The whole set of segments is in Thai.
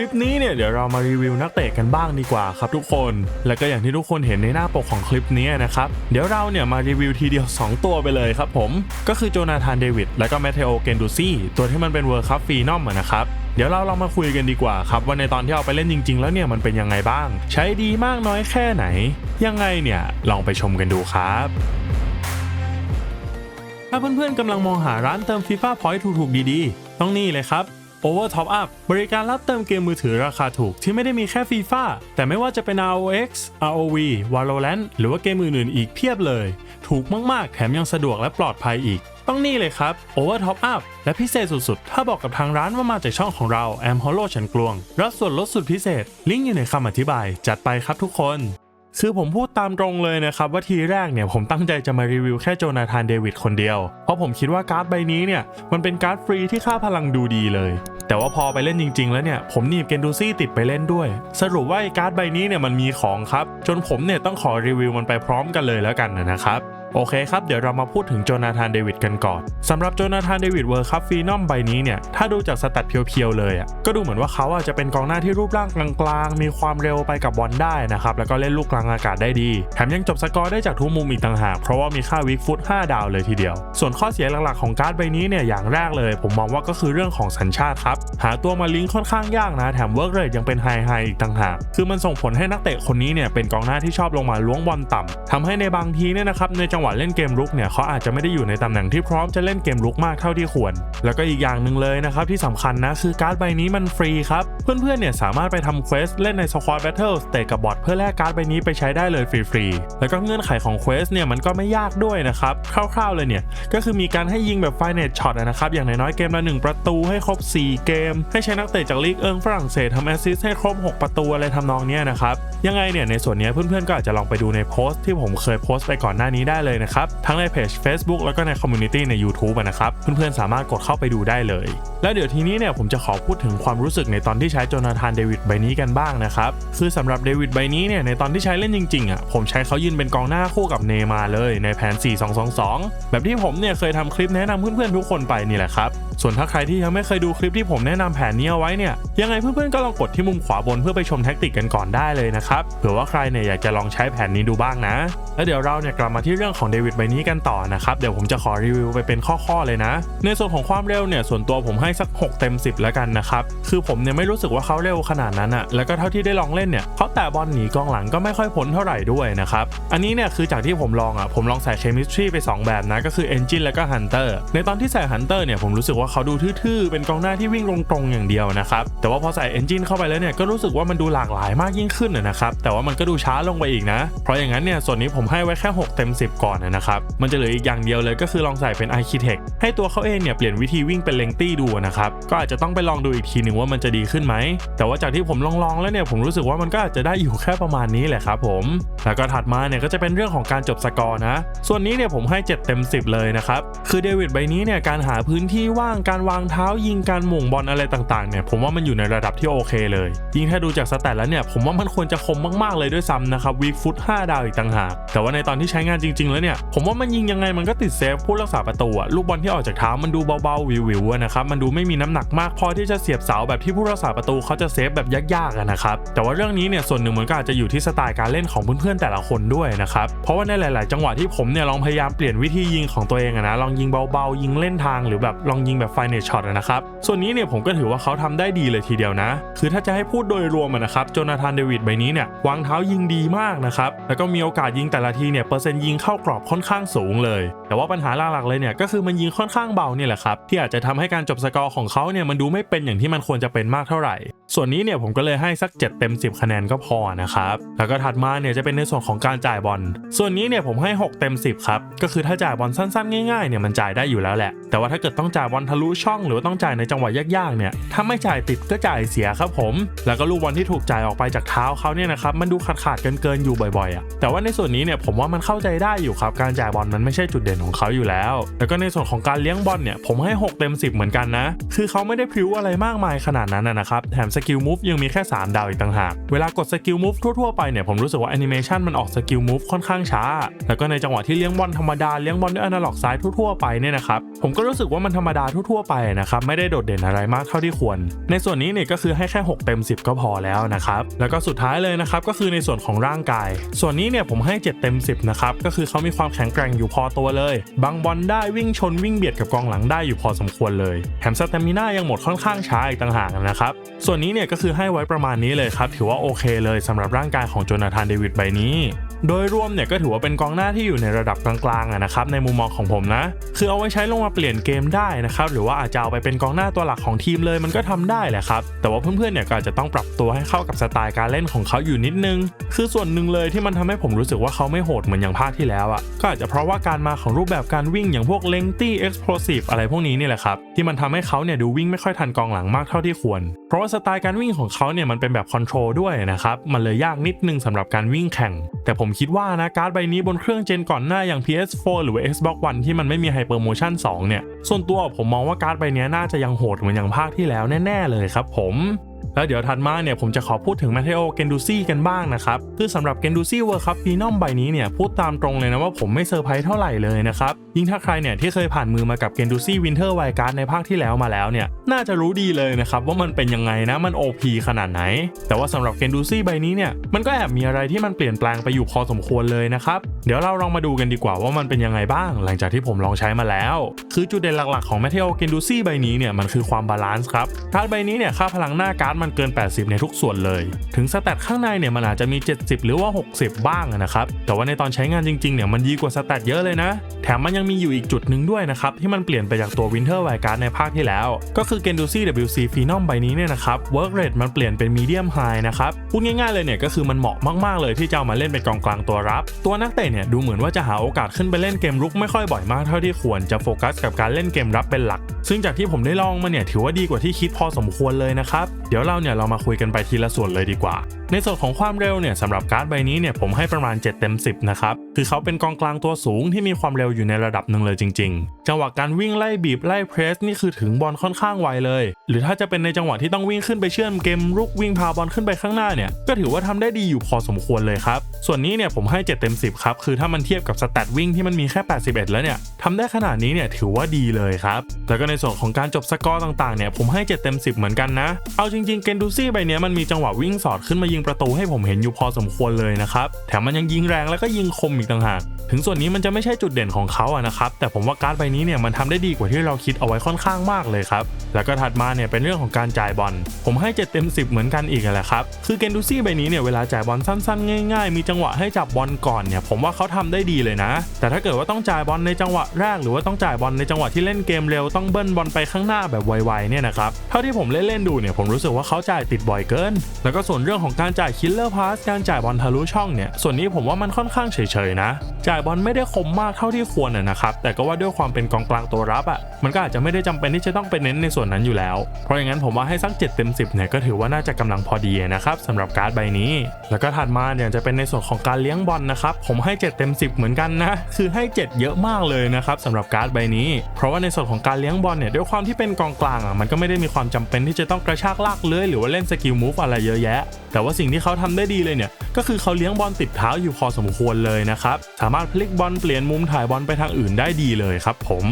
ลิปนี้เนี่ยเดี๋ยวเรามารีวิวนักเตะกันบ้างดีกว่าครับทุกคน แล้วก็อย่างที่ทุกคนเห็นในหน้าปกของคลิปนี้นะครับ เดี๋ยวเราเนี่ยมารีวิวทีเดียว 2 ตัวไปเลยครับผม ก็คือโจนาธานเดวิดและก็แมทเทโอเกนดูซี่ตัวที่มันเป็นเวิร์คัพฟีนอมนะครับเดี๋ยวเราลองมาคุยกันดีกว่าครับว่าในตอนที่เอาไปเล่นจริง ๆ แล้วเนี่ยมันเป็นยังไงบ้าง ใช้ดีมากน้อยแค่ไหน ยังไงเนี่ยลองไปชมกันดูครับถ้าเพื่อนๆกำลังมองหาร้านเติม FIFA Point ถูกๆดีๆ ต้องนี่เลยครับ Over Top Up บริการรับเติมเกมมือถือราคาถูกที่ไม่ได้มีแค่ FIFA แต่ไม่ว่าจะเป็น ROX ROV Valorant หรือว่าเกมอื่นๆอีกเพียบเลย ถูกมากๆ แถมยังสะดวกและปลอดภัยอีก ต้องนี่เลยครับ Over Top Up และพิเศษสุดๆ ถ้าบอกกับทางร้านว่ามาจากช่องของเราแอมฮอลโลฉันกลวง รับส่วนลดสุดพิเศษ ลิงก์อยู่ในคำอธิบาย จัดไปครับทุกคนคือผมพูดตามตรงเลยนะครับ ว่าทีแรกเนี่ยผมตั้งใจจะมารีวิวแค่โจนาธานเดวิดคนเดียว เพราะผมคิดว่าการ์ดใบนี้เนี่ย มันเป็นการ์ดฟรีที่ค่าพลังดูดีเลย แต่ว่าพอไปเล่นจริง ๆ แล้วเนี่ยผมหนีบเกนดูซี่ติดไปเล่นด้วย สรุปว่าการ์ดใบนี้เนี่ยมันมีของครับ จนผมเนี่ยต้องขอรีวิวมันไปพร้อมกันเลยแล้วกันนะครับ โอเคครับ เดี๋ยวเรามาพูดถึงโจนาธานเดวิดกันก่อนสำหรับโจนาธานเดวิดเวิร์คัพฟีนอมใบนี้เนี่ย ถ้าดูจากสแตทเพียวๆเลยอะก็ดูเหมือนว่าเขาอะจะเป็นกองหน้าที่รูปร่างกลางๆ มีความเร็วไปกับบอลได้นะครับ แล้วก็เล่นลูกกลางอากาศได้ดี แถมยังจบสกอร์ได้จากทุกมุมอีกต่างหาก เพราะว่ามีค่าวิกฟุต 5 ดาวเลยทีเดียว ส่วนข้อเสียหลักๆของการ์ดใบนี้เนี่ยอย่างแรกเลย ผมมองว่าก็คือเรื่องของสัญชาติครับหาตัวมาลิงก์ค่อนข้างยากนะแถมเวิร์กเรทยังเป็นไฮไฮอีกต่างหากคือมันส่งผลให้นักเตะคนนี้เนี่ยเป็นกองหน้าที่ชอบลงมาล้วงบอลต่ำทำให้ในบางทีเนี่ยนะครับในจังหวะเล่นเกมรุกเนี่ยเขาอาจจะไม่ได้อยู่ในตำแหน่งที่พร้อมจะเล่นเกมรุกมากเท่าที่ควร แล้วก็อีกอย่างหนึ่งเลยนะครับที่สำคัญนะคือการ์ดใบนี้มันฟรีครับ เพื่อนๆเนี่ยสามารถไปทำเควสเล่นใน Squad Battle เตะกับบอทเพื่อแลกการ์ดใบนี้ไปใช้ได้เลยฟรีๆแล้วก็เงื่อนไขของเควสเนี่ยมันก็ไม่ยากด้วยนะครับคร่าวๆเลยเนี่ยก็คือมีการให้ยิงแบบไฟเนตช็อตนะครับอย่างน้อยๆเกมละ1ประตูให้ครบ 4 เกม ให้ใช้นักเตะจากลีกเอิงฝรั่งเศสทำแอสซิสต์ให้ครบ 6 ประตูอะไรทำนองนี้นะครับยังไงเนี่ยในส่วนนี้เพื่อนๆก็อาจจะลองไปดูในโพสต์ที่ผมเคยโพสต์ไปก่อนหน้านี้ได้เลยนะครับ ทั้งในเพจ Facebook แล้วก็ในคอมมูนิตี้ใน YouTube อะนะครับ เพื่อนๆ สามารถกดเข้าไปดูได้เลย แล้วเดี๋ยวทีนี้เนี่ยผมจะขอพูดถึงความรู้สึกในตอนที่ใช้โจนาธานเดวิดใบนี้กันบ้างนะครับคือสำหรับเดวิดใบนี้เนี่ยในตอนที่ใช้เล่นจริงๆอะผมใช้เขายืนเป็นกองหน้าคู่กับเนมาเลยในแผน 4-2-2-2 แบบที่ผมเนี่ยเคยทำคลิปแนะนำเพื่อนๆทุกคนไปนี่แหละครับส่วนถ้าใครที่ยังไม่เคยดูคลิปที่ผมแนะนำแผนนี้เอาไว้เนี่ยยังไงเพื่อนๆก็ลองกดที่มุมขวาบนเพื่อไปชมแท็กติกกันก่อนได้เลยนะครับเผื่อว่าใครเนี่ยอยากจะลองใช้แผนนี้ดูบ้างนะ แล้วเดี๋ยวเราเนี่ยกลับมาที่เรื่องของเดวิดใบนี้กันต่อนะครับ เดี๋ยวผมจะขอรีวิวไปเป็นข้อๆเลยนะ ในส่วนของความเร็วเนี่ยส่วนตัวผมให้สัก 6 เต็ม 10 แล้วกันนะครับ คือผมเนี่ยไม่รู้สึกว่าเขาเร็วขนาดนั้นอะแล้วก็เท่าที่ได้ลองเล่นเนี่ยเขาแตะบอลหนีกองหลังก็ไม่ค่อยพ้นเท่าไหร่ด้วยนะครับ อันนี้เนี่ยคือจากที่ผมลองอะผมลองใส่เคมิสทรีไปสองแบบนะก็คือ Engine แล้วก็ Hunter ในตอนที่ใส่ Hunter เนี่ยผมรู้สึกว่าเขาดูทื่อๆเป็นกองหน้าที่วิ่งตรงๆอย่างเดียวนะครับแต่ว่าพอใส่ Engine เข้าไปแล้วเนี่ยก็รู้สึกว่ามันดูหลากหลายมากยิ่งขึ้นนะครับแต่ว่ามันก็ดูช้าลงไปอีกนะ เพราะอย่างนั้นเนี่ยส่วนนี้ผมให้ไว้แค่ 6 เต็ม 10ก่อนนะครับ มันจะเหลืออีกอย่างเดียวเลยก็คือลองใส่เป็น Architect ให้ตัวเขาเองเนี่ยเปลี่ยนวิธีวิ่งเป็นเลงตี้ดูนะครับ ก็อาจจะต้องไปลองดูอีกทีหนึ่งว่ามันจะดีขึ้นไหม แต่ว่าจากที่ผมลองๆแล้วเนี่ยผมรู้สึกว่ามันก็อาจจะได้อยู่แค่ประมาณนี้แหละครับผม แล้วก็ถัดมาเนี่ยก็จะเป็นเรื่องของการจบสกอร์นะ ส่วนนี้เนี่ยผมให้ 7 เต็ม 10 เลยนะครับ คือเดวิดใบนี้เนี่ยการหาพื้นที่ว่างการวางเท้ายิงการหม่งบอลอะไรต่างๆเนี่ยผมว่ามันอยู่ในระดับที่โอเคเลยยิ่งถ้าดูจากสแตทแล้วเนี่ยผมว่ามันควรจะคมมากๆเลยด้วยซ้ำนะครับวีฟุต5ดาวอีกต่างหากแต่ว่าในตอนที่ใช้งานจริงๆแล้วเนี่ย ผมว่ามันยิงยังไงมันก็ติดเซฟผู้รักษาประตูอะลูกบอลที่ออกจากเท้ามันดูเบาๆวิวๆนะครับมันดูไม่มีน้ำหนักมากพอที่จะเสียบเสาแบบที่ผู้รักษาประตูเขาจะเซฟแบบยากๆนะครับแต่ว่าเรื่องนี้เนี่ยส่วนหนึ่งมันก็อาจจะอยู่ที่สไตล์การเล่นของเพื่อนๆแต่ละคนด้วยนะครับเพราะว่าในหลาย ๆ จังหวะที่ผมเนี่ยลองพยายามเปลี่ยนวิธียิงของตัวเองนะลองยิงเบาๆยิงเล่นทางหรือแบบลองยิงแบบไฟเนตช็อตนะครับส่วนนี้เนี่ยผมก็ถือว่าเขาทำได้ดีเลยทีเดียวนะ คือถ้าจะให้พูดโดยรวมนะครับโจนาธานเดวิดใบนี้เนี่ยวางเท้ายิงดีมากนะครับแล้วก็มีโอกาสยิงแต่ละทีเนี่ยเปอร์เซ็นต์ยิงเข้ากรอบค่อนข้างสูงเลย แต่ว่าปัญหาหลักๆเลยเนี่ยก็คือมันยิงค่อนข้างเบาเนี่ยแหละครับที่อาจจะทำให้การจบสกอร์ของเขาเนี่ยมันดูไม่เป็นอย่างที่มันควรจะเป็นมากเท่าไหร่ ส่วนนี้เนี่ยผมก็เลยให้สัก 7 เต็ม 10 คะแนนก็พอนะครับ แล้วก็ถัดมาเนี่ยจะเป็นในส่วนของการจ่ายบอล ส่วนนี้เนี่ยผมให้ 6 เต็ม 10 ครับ ก็คือถ้าจ่ายบอลสั้นๆ ง่ายๆ เนี่ยมันจ่ายได้อยู่แล้วแหละ แต่ว่าถ้าเกิดต้องจ่ายบอลทะลุช่องหรือว่าต้องจ่ายในจังหวะยากๆ เนี่ย ถ้าไม่จ่ายติดก็จ่ายเสียครับผม แล้วก็ลูกบอลที่ถูกจ่ายออกไปจากเท้าเขาเนี่ยนะครับ มันดูขาดขาดๆเกินเกินๆอยู่บ่อยๆอะ แต่ว่าในส่วนนี้เนี่ยผมว่ามันเข้าใจได้อยู่ครับ การจ่ายบอลมันไม่ใช่จุดเด่นของเขาอยู่แล้ว แล้วก็ในส่วนของการเลี้ยงบอลเนี่ยผมให้ 6 เต็ม 10 เหมือนกันนะ คือเขาไม่ได้พิ้วอะไรมากมายขนาดนั้นนะครับ แถมสกิลมูฟยังมีแค่ 3 ดาวอีกต่างหาก เวลากดสกิลมูฟทั่วๆไปเนี่ยผมรู้สึกว่าแอนิเมชันมันออกสกิลมูฟค่อนข้างช้า แล้วก็ในจังหวะที่เลี้ยงบอลธรรมดาเลี้ยงบอลด้วยอนาล็อกซ้ายทั่วๆไปเนี่ยนะครับผมก็รู้สึกว่ามันธรรมดาทั่วๆไปนะครับไม่ได้โดดเด่นอะไรมากเท่าที่ควร ในส่วนนี้เนี่ยก็คือให้แค่ 6 เต็ม 10 ก็พอแล้วนะครับแล้วก็สุดท้ายเลยนะครับก็คือในส่วนของร่างกาย ส่วนนี้เนี่ยผมให้ 7 เต็ม 10นะครับก็คือเขามีความแข็งแกร่งอยู่พอตัวเลยบังบอลได้วิ่งชนวิ่งเบียดกับกองหลังได้อยู่พอสมควรเลยแถมสเตมิน่ายังหมดค่อนข้างช้าอีกต่างหากนะครับส่วนนี้เนี่ยก็คือให้ไว้ประมาณนี้เลยครับ ถือว่าโอเคเลยสำหรับร่างกายของโจนาธานเดวิดใบนี้ โดยรวมเนี่ยก็ถือว่าเป็นกองหน้าที่อยู่ในระดับกลางๆนะครับในมุมมองของผมนะ คือเอาไว้ใช้ลงมาเปลี่ยนเกมได้นะครับหรือว่าอาจจะเอาไปเป็นกองหน้าตัวหลักของทีมเลยมันก็ทำได้แหละครับแต่ว่าเพื่อนๆเนี่ยก็อาจจะต้องปรับตัวให้เข้ากับสไตล์การเล่นของเขาอยู่นิดนึง คือส่วนหนึ่งเลยที่มันทำให้ผมรู้สึกว่าเขาไม่โหดเหมือนอย่างภาคที่แล้วอะก็อาจจะเพราะว่าการมาของรูปแบบการวิ่งอย่างพวก lengthy explosive อะไรพวกนี้นี่แหละครับที่มันทำให้เขาเนี่ยดูวิ่งไม่ค่อยทันกองหลังมากเท่าที่ควร เพราะว่าสไตล์การวิ่งของเขาเนี่ยมันเป็นแบบคอนโทรลด้วยนะครับมันเลยยากนิดนึงสำหรับการวิ่งแข่ง แต่ผมคิดว่านะการ์ดใบนี้บนเครื่องเจนก่อนหน้าอย่าง PS4 หรือ Xbox One ที่มันไม่มี Hyper Motion 2 เนี่ย ส่วนตัวผมมองว่าการ์ดใบนี้น่าจะยังโหดเหมือนอย่างภาคที่แล้วแน่ ๆ เลยครับผม แล้วเดี๋ยวถัดมาเนี่ยผมจะขอพูดถึง m a t e o g e n d u z i กันบ้างนะครับคือสำหรับ g e n d u z i World Cup Phenom ใบนี้เนี่ยพูดตามตรงเลยนะว่าผมไม่เซอร์ไพรส์เท่าไหร่เลยนะครับ ยิ่งถ้าใครเนี่ยที่เคยผ่านมือมากับ g e n d u z i Winter w i l d Card ในภาคที่แล้วมาแล้วเนี่ยน่าจะรู้ดีเลยนะครับว่ามันเป็นยังไงนะมัน OP ขนาดไหน แต่ว่าสำหรับ g e n d u z i ใบนี้เนี่ยมันก็แอบมีอะไรที่มันเปลี่ยนแปลงไปอยู่พอสมควรเลยนะครับเดี๋ยวเราลองมาดูกันดีกว่าว่ามันเป็นยังไงบ้าง หลังจากที่ผมลองใช้มาแล้ว คือจุดเด่นหลักๆของ m a t e o g e n d u z i ใบนี้เนี่ยมันคือความบาลานซ์ครับการ์ดใบนี้เนี่ยค่าพลังหน้าการดมันเกิน 80 ในทุกส่วนเลย ถึงสแตทข้างในเนี่ยมันอาจจะมี 70 หรือว่า 60 บ้างนะครับ แต่ว่าในตอนใช้งานจริงๆเนี่ยมันดีกว่าสแตทเยอะเลยนะ แถมมันยังมีอยู่อีกจุดหนึ่งด้วยนะครับที่มันเปลี่ยนไปจากตัว Winter w i l d Card ในภาคที่แล้ว ก็คือ g e n d u z i WC Phenom ใบนี้เนี่ยนะครับ Work Rate มันเปลี่ยนเป็น Medium High นะครับพูดง่ายๆเลยเนี่ยก็คือมันเหมาะมากๆเลยที่จะเอามาเล่นเป็นกองกลางตัวรับ ตัวนักเตะเนี่ยดูเหมือนว่าจะหาโอกาสขึ้นไปเล่นเกมรุกไม่ค่อยบ่อยมากเท่าที่ควรจะโฟกัสกับการเล่นเกมรับเป็นหลักซึ่งจากที่ผมได้ลองมาเนี่ยถือว่าดีกว่าที่คิดพอสมควรเลยนะครับ เดี๋ยวเราเนี่ยเรามาคุยกันไปทีละส่วนเลยดีกว่า ในส่วนของความเร็วเนี่ยสำหรับการ์ดใบนี้เนี่ยผมให้ประมาณ 7 เต็ม 10 นะครับ คือเขาเป็นกองกลางตัวสูงที่มีความเร็วอยู่ในระดับหนึ่งเลยจริง ๆ จังหวะการวิ่งไล่บีบไล่เพรสนี่คือถึงบอลค่อนข้างไวเลย หรือถ้าจะเป็นในจังหวะที่ต้องวิ่งขึ้นไปเชื่อมเกมรุกวิ่งพาบอลขึ้นไปข้างหน้าเนี่ยก็ถือว่าทำได้ดีอยู่พอสมควรเลยครับส่วนนี้เนี่ยผมให้ 7 เต็ม 10 ครับคือถ้ามันเทียบกับสแตทวิ่งที่มันมีแค่ 81 แล้วเนี่ยทำได้ขนาดนี้เนี่ยถือว่าดีเลยครับแล้วก็ในส่วนของการจบสกอร์ต่างๆเนี่ยผมให้ 7 เต็ม 10 เหมือนกันนะเอาจริงๆเกนดูซี่ใบเนี้ยมันมีจังหวะวิ่งสอดขึ้นมายิงประตูให้ผมเห็นอยู่พอสมควรเลยนะครับ แถมมันยังยิงแรงแล้วก็ยิงคมอีกต่างหาก ถึงส่วนนี้มันจะไม่ใช่จุดเด่นของเขาอะนะครับ แต่ผมว่าการ์ดใบนี้เนี่ยมันทำได้ดีกว่าที่เราคิดเอาไว้ค่อนข้างมากเลยครับ แล้วก็ถัดมาเนี่ยเป็นเรื่องของการจ่ายบอล ผมให้ 7 เต็ม 10 เหมือนกันอีกแหละครับ คือเกนดูซี่ใบนี้เนี่ยเวลาจ่ายบอลสั้นๆ ง่ายๆ มีจังหวะให้จับบอลก่อนเนี่ยผมว่าเขาทำได้ดีเลยนะ แต่ถ้าเกิดว่าต้องจ่ายบอลในจังหวะแรก หรือว่าต้องจ่ายบอลในจังหวะที่เล่นเกมเร็วต้องเบิ้ลบอลไปข้างหน้าแบบไวๆเนี่ยนะครับเท่าที่ผมเล่นๆดูเนี่ยผมรู้สึกว่าเขาจ่ายติดบ่อยเกิน แล้วก็ส่วนเรื่องของการจ่ายคิลเลอร์พาสการจ่ายบอลทะลุช่องเนี่ยส่วนนี้ผมว่ามันค่อนข้างเฉยๆนะจ่ายบอลไม่ได้คมมากเท่าที่ควรนะครับแต่ก็ว่าด้วยความเป็นกองกลางตัวรับอะ่ะมันก็อาจจะไม่ได้จำเป็นที่จะต้องไปเน้นในส่วนนั้นอยู่แล้ว เพราะอย่างนั้นผมว่าให้สัก7เต็ม10เนี่ยก็ถือว่าน่าจะกำลังพอดีนะครับสำหรับการ์ดใบนี้ แล้วก็ถัดมาเนี่ยจะเป็นในส่วนของการเลี้ยงบอลนะครับผมให้ 7 เต็ม 10 เหมือนกันนะคือให้ 7 เยอะมากเลยนะครับสำหรับการ์ดใบนี้ เพราะว่าในส่วนของการเลี้ยงบอลเนี่ยด้วยความที่เป็นกองกลางอะมันก็ไม่ได้มีความจำเป็นที่จะต้องกระชากลากเลื้อยหรือว่าเล่นสกิลมูฟอะไรเยอะแยะ แต่ว่าสิ่งที่เขาทำได้ดีเลยเนี่ยก็คือเขาเลี้ยงบอลติดเท้าอยู่พอสมควรเลยนะครับสามารถพลิกบอลเปลี่ยนมุมถ่ายบอลไปทางอื่นได้ดีเลยครับผม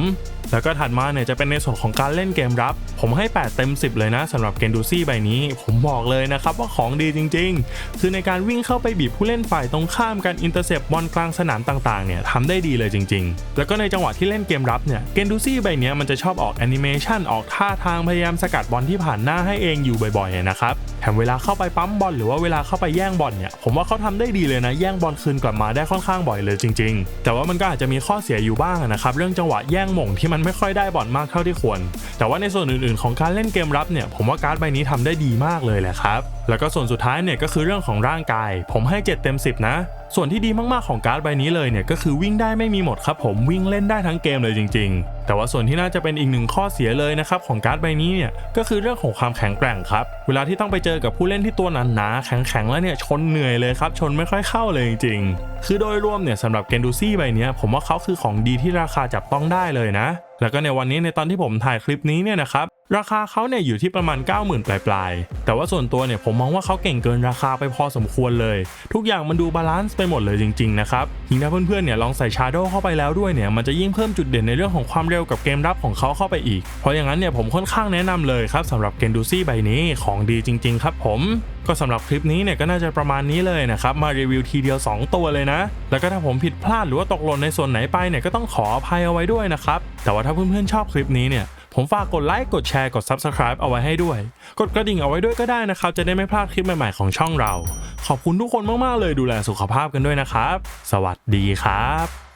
แล้วก็ถัดมาเนี่ยจะเป็นในส่วนของการเล่นเกมรับ ผมให้ 8 เต็ม 10 เลยนะสำหรับเกนดูซี่ใบนี้ ผมบอกเลยนะครับว่าของดีจริง ๆ คือในการวิ่งเข้าไปบีบผู้เล่นฝ่ายตรงข้ามการอินเตอร์เซปบอลกลางสนามต่างๆเนี่ยทำได้ดีเลยจริง ๆ แล้วก็ในจังหวะที่เล่นเกมรับเนี่ยเกนดูซี่ใบนี้มันจะชอบออกแอนิเมชันออกท่าทางพยายามสกัดบอลที่ผ่านหน้าให้เองอยู่บ่อยๆนะครับแถมเวลาเข้าไปปั๊มบอลหรือว่าเวลาเข้าไปแย่งบอลเนี่ยผมว่าเขาทำได้ดีเลยนะแย่งบอลคืนกลับมาได้ค่อนข้างบ่อยเลยจริง ๆ แต่ว่ามันก็อาจจะมีข้อเสียอยู่บ้างนะครับเรื่องจังหวะแย่งหม่งที่มันไม่ค่อยได้บอลมากเท่าที่ควร แต่ว่าในส่วนอื่นๆ ของการเล่นเกมรับเนี่ยผมว่าการ์ดใบนี้ทำได้ดีมากเลยแหละครับแล้วก็ส่วนสุดท้ายเนี่ยก็คือเรื่องของร่างกาย ผมให้ 7 เต็ม 10 นะ ส่วนที่ดีมากๆของการ์ดใบนี้เลยเนี่ยก็คือวิ่งได้ไม่มีหมดครับผมวิ่งเล่นได้ทั้งเกมเลยจริง ๆ แต่ว่าส่วนที่น่าจะเป็นอีกหนึ่งข้อเสียเลยนะครับของการ์ดใบนี้เนี่ยก็คือเรื่องของความแข็งแกร่งครับ เวลาที่ต้องไปเจอกับผู้เล่นที่ตัวหนาๆแข็งๆแล้วเนี่ยชนเหนื่อยเลยครับชนไม่ค่อยเข้าเลยจริง ๆ คือโดยรวมเนี่ยสำหรับเกนดูซี่ใบนี้ผมว่าเขาคือของดีที่ราคาจับต้องได้เลยนะ แล้วก็ในวันนี้ในตอนที่ผมถ่ายคลิปนี้เนี่ยนะครับราคาเขาเนี่ยอยู่ที่ประมาณ 90,000 ปลายๆ แต่ว่าส่วนตัวเนี่ยผมมองว่าเขาเก่งเกินราคาไปพอสมควรเลย ทุกอย่างมันดูบาลานซ์ไปหมดเลยจริงๆนะครับยิ่งถ้าเพื่อนๆเนี่ยลองใส่ชาร์โดเข้าไปแล้วด้วยเนี่ยมันจะยิ่งเพิ่มจุดเด่นในเรื่องของความเร็วกับเกมรับของเขาเข้าไปอีก เพราะอย่างนั้นเนี่ยผมค่อนข้างแนะนำเลยครับสำหรับเกนดูซี่ใบนี้ของดีจริง ๆ ครับผมก็สำหรับคลิปนี้เนี่ยก็น่าจะประมาณนี้เลยนะครับ มารีวิวทีเดียว 2 ตัวเลยนะ แล้วก็ถ้าผมผิดพลาดหรือว่าตกหล่นในส่วนไหนไปเนี่ยก็ต้องขออภัยเอาไว้ด้วยนะครับ แต่ว่าถ้าเพื่อนๆชอบคลิปนี้เนี่ยผมฝากกดไลค์กดแชร์กด Subscribe เอาไว้ให้ด้วย กดกระดิ่งเอาไว้ด้วยก็ได้นะครับ จะได้ไม่พลาดคลิปใหม่ๆของช่องเรา ขอบคุณทุกคนมากๆเลยดูแลสุขภาพกันด้วยนะครับ สวัสดีครับ